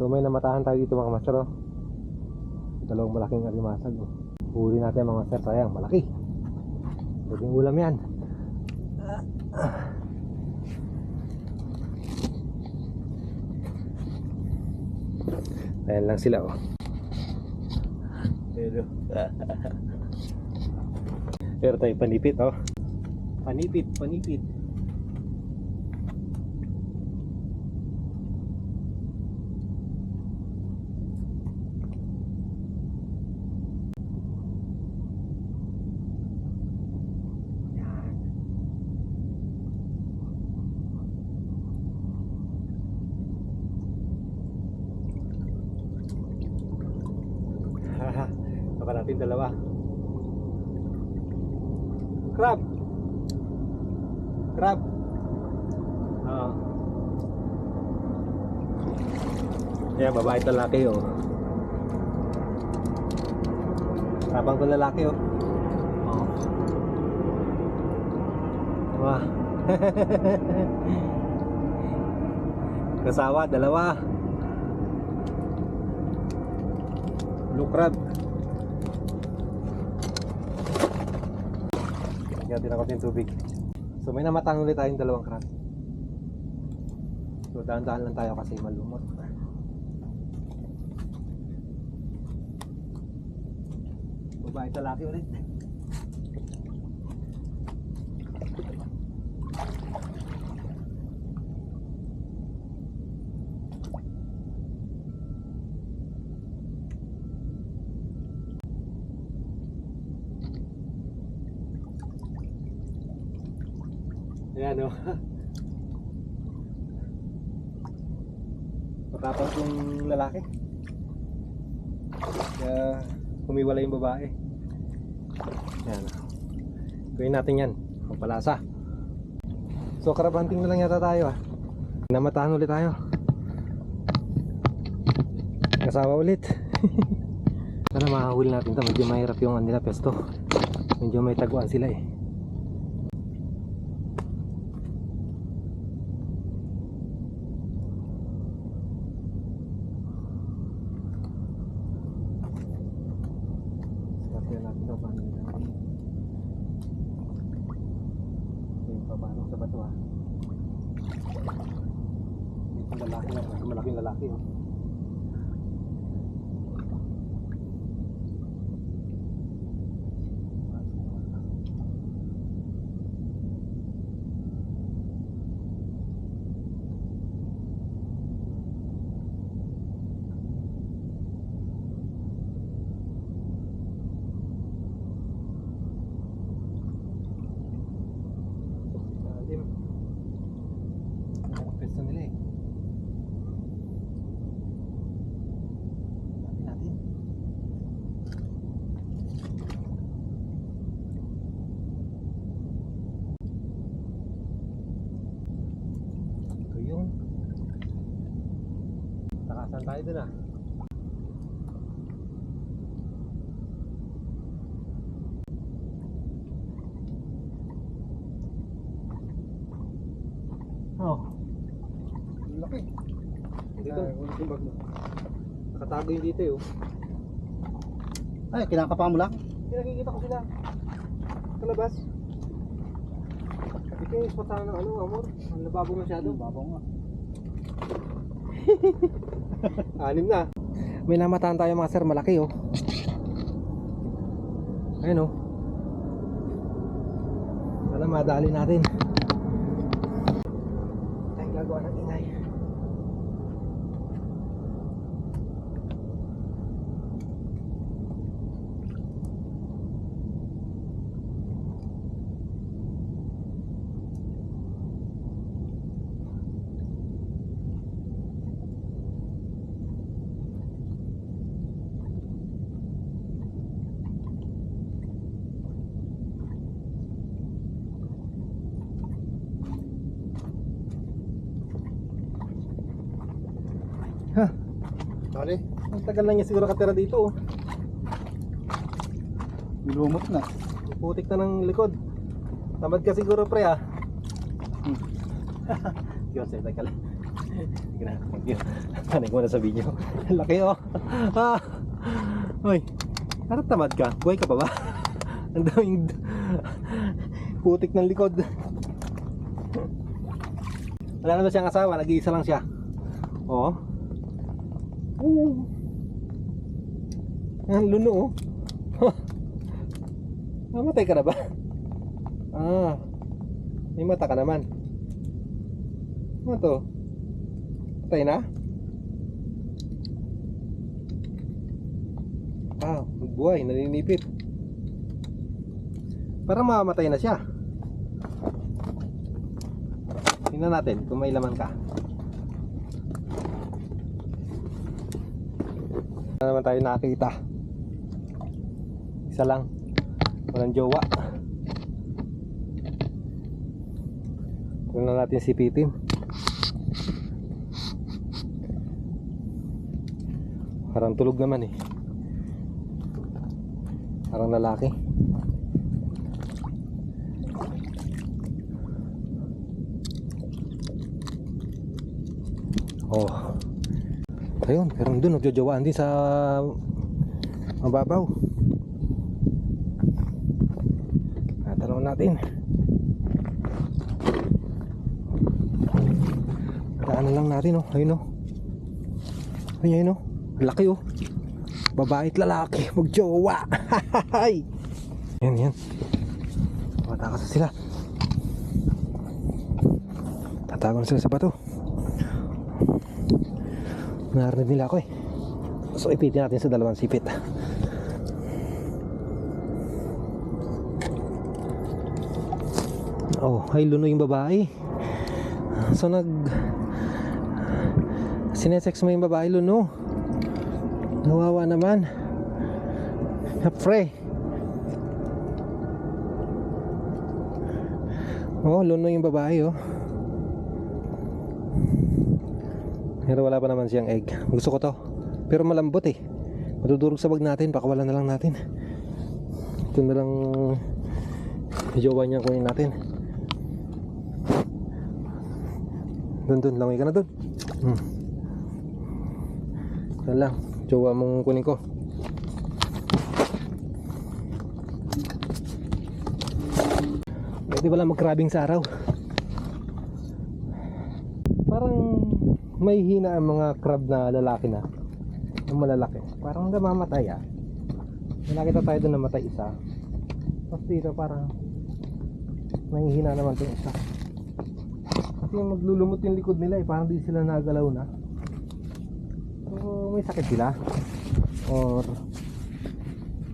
So may namatahan tayo dito mga master oh. Dalawang malaking alimasag oh. Huli natin mga master sayang malaki. Pwedeng ulam yan. Ayan lang sila oh. Pero Pero tayo panipit oh. Panipit, panipit. Yan. Haha, baka natin dalawa. Crab. Crab. Oo. Yan, babae at lalaki oh. Tapang ko lalaki oh. Oo. Wah. Kasawa, dalawa. Blue Lagyan ako ng tubig. So may namatang ulit tayong dalawang crab. So dahan-dahan lang tayo kasi malumot. Babae at lalaki ulit. Ayan o. Matapang yung lalaki. Kaya kumiwala yung babae. Ayan o. Gawin natin yan. Pampalasa. So crab hunting na lang yata tayo ah. Namatahan ulit tayo. Kasawa ulit. Sana makahuli natin to. Medyo mahirap yung ano nila pesto. Medyo may taguan sila eh. Kasi natin ito paano nila natin. Yung pabanong sa bato ah. Ito malaking lalaki oh. Lalim. Ang pwesto nila eh. Hanapin natin. Ito yung Nakasan tayo dun ah. Oh. Laki. Dito. yung bag mo. Nakatago yung dito eh. oh. Ay, kinakapa mo lang? Hindi nakikita ko sila. Sa labas. Ito yung spot ng ano, amor. Ang lababo masyado. Babaw nga. Anim na. May namataan tayo mga sir, malaki oh. Ayun oh. Sana madali natin. Tayo gagawa ng ingay. Dali, ang tagal na niya siguro katira dito oh. nilumot na. Putik na ng likod. Tamad ka siguro pre ah. Hmm. Say, teka lang. Sige na, thank you. Tanay ko na sa video. Laki oh. Ah. Hoy. Parang tamad ka. Buhay ka pa ba? Ang daming putik ng likod. Wala naman siyang asawa. Nag-iisa lang siya. Oo. Oo. Ang luno oh. Namatay ka na ba? Ah. May mata ka naman. Ano to? Patay na? Ah, buhay, naninipit. Parang mamamatay na siya. Tingnan natin kung may laman ka. Naman tayo nakita. Isa lang. Walang jowa. Tingnan natin si Pitin. Parang tulog naman eh. Parang lalaki. Oh. Ayun, pero doon nagjojowaan din sa mababaw. Tatanong natin. Daanan lang natin oh. Ayun oh. Ayun, ayun oh. Laki oh. Babae at lalaki. Magjowa. Yan, yan. Matakas sila. Tatago sila sa bato. Narinig nila ako eh. So ipitin natin sa dalawang sipit. Oh, ay luno yung babae. So nag Sinesex mo yung babae luno. Nawawa naman. Napre. Oh, luno yung babae oh. Pero wala pa naman siyang egg. Gusto ko to. Pero malambot eh. Madudurog sa bag natin. Pakawalan na lang natin. Ito na lang jowa niya kunin natin. Doon, doon. Langoy ka na doon. Hmm. Yan lang. Jowa mong kunin ko. Pwede pala mag-crabbing sa araw. Parang may hina ang mga crab na lalaki na. Ang malalaki. Parang namamatay ah. May nakita tayo doon namatay isa. Tapos dito parang may hina naman itong isa. Kasi maglulumot yung likod nila eh. Parang di sila nagalaw na. So may sakit sila. Or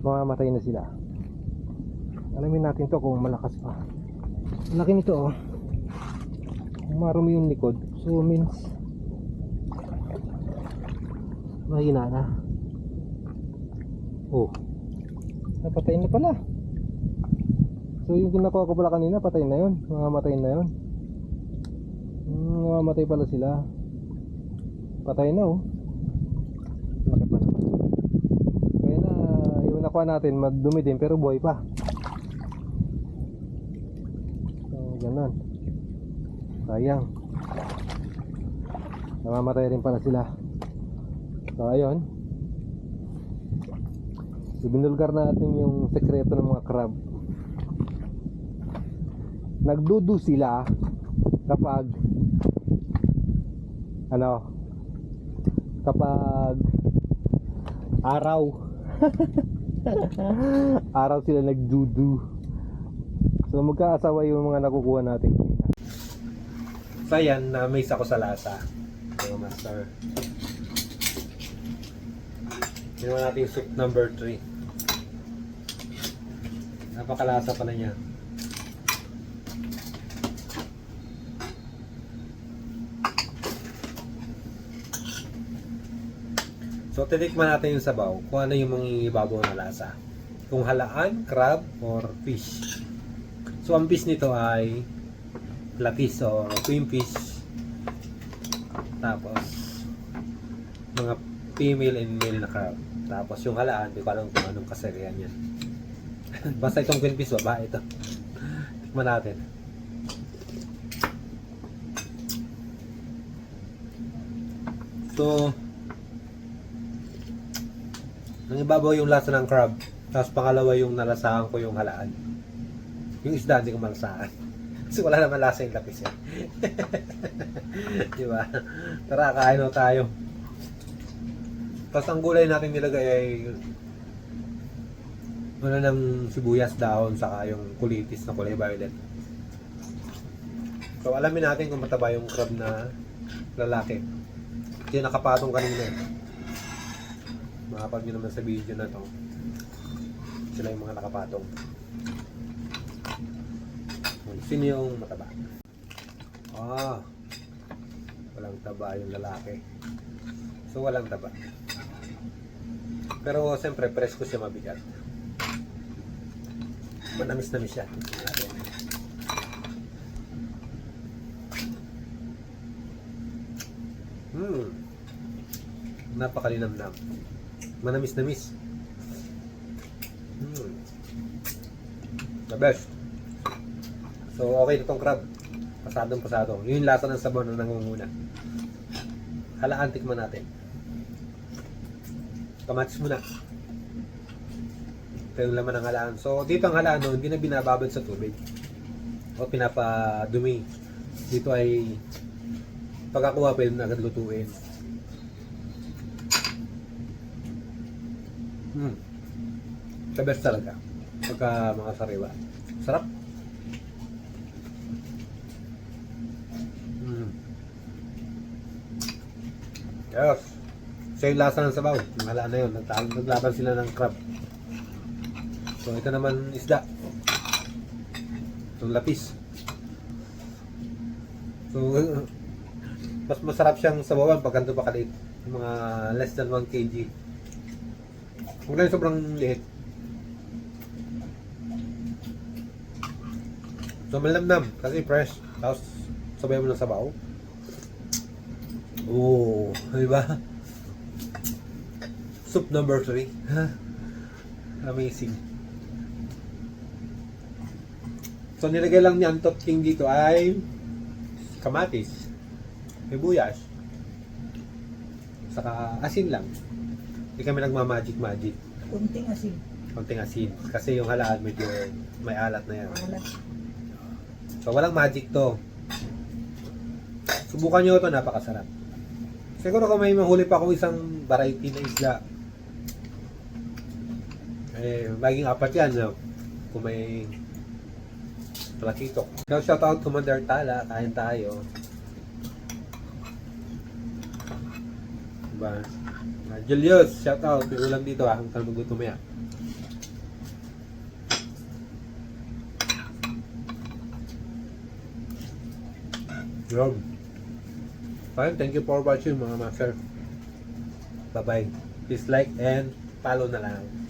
mamamatay na sila. Alamin natin to kung malakas pa. Laki nito oh. Marumi yung likod. So means mahina na. Oh. Napatay na pala. So yung kinakuha ko pala kanina, patay na yun. Mamamatay na yun. Hmm, mamamatay pala sila. Patay na oh. Laki pa naman. Kaya na, yung nakuha natin, madumi din pero buhay pa. So, ganun. Sayang. Namamatay rin pala sila. So, ayun. Ibinulgar natin yung sekreto ng mga crab. Nagdudu sila kapag ano kapag araw. Araw sila nagdudu. So magkaasawa yung mga nakukuha natin. So yan na may ako sa lasa. Mga master ginawa natin soup number 3 napakalasa pala niya So, titikman natin yung sabaw kung ano yung mangingibabaw na lasa. Kung halaan, crab, or fish. So, ang fish nito ay lapis or queen fish. Tapos, mga female and male na crab. Tapos, yung halaan, di ko alam kung anong kasarian yan. Basta itong queen fish, babae ito. Tikman natin. So, nangibabaw yung lasa ng crab. Tapos pangalawa yung nalasahan ko yung halaan. Yung isda hindi ko malasahan. Kasi wala naman lasa yung lapis yan. Di ba? Tara, kain tayo. Tapos ang gulay natin nilagay ay ano ng sibuyas dahon saka yung kulitis na kulay violet. So alamin natin kung mataba yung crab na lalaki. Yung nakapatong kanina. eh. Makapag nyo naman sa video na to. Sila yung mga nakapatong. Sino yung mataba? Ah, walang taba yung lalaki. So walang taba. Pero siyempre, presko siya mabigat. Manamis-namis siya. Hmm. Napakalinamnam. Manamis-namis. Hmm. The best. So, okay na tong crab. Pasadong pasado. Yun yung lasa ng sabaw na nangunguna. Halaan, tikman natin. Kamatis muna. Ito yung laman ng halaan. So, dito ang halaan, no, hindi na binababad sa tubig. O pinapadumi. Dito ay pagkakuha pwede na agad lutuin. Hmm. The best talaga. Pagka mga sariwa. Sarap. Hmm. Yes. Siya yung lasa ng sabaw. Halaan na yun. Naglaban sila ng crab. So, ito naman isda. Itong lapis. So, mas masarap siyang sabawan pag ganito pa kaliit. Mga less than 1 kg. Kung ganyan sobrang liit. So, malamnam. Kasi fresh. Tapos, sabay mo ng sabaw. Oo. di ba? Soup number 3. Amazing. So, nilagay lang niya ang top king dito ay kamatis, sibuyas, saka asin lang. Hindi kami nagma-magic-magic. Kunting asin. Konting asin. Kasi yung halaan medyo may alat na yan. Alat. So, walang magic to. Subukan nyo ito, napakasarap. Siguro kung may mahuli pa ako isang variety na isda, eh, maging apat yan, no? Kung may plakito. So, shout out Commander Tala, kain tayo. Diba? Ah, Julius, shout out. May ulam dito ah, kung saan magluto maya. Yun. Fine, thank you for watching mga master. Bye-bye. Please like and follow na lang.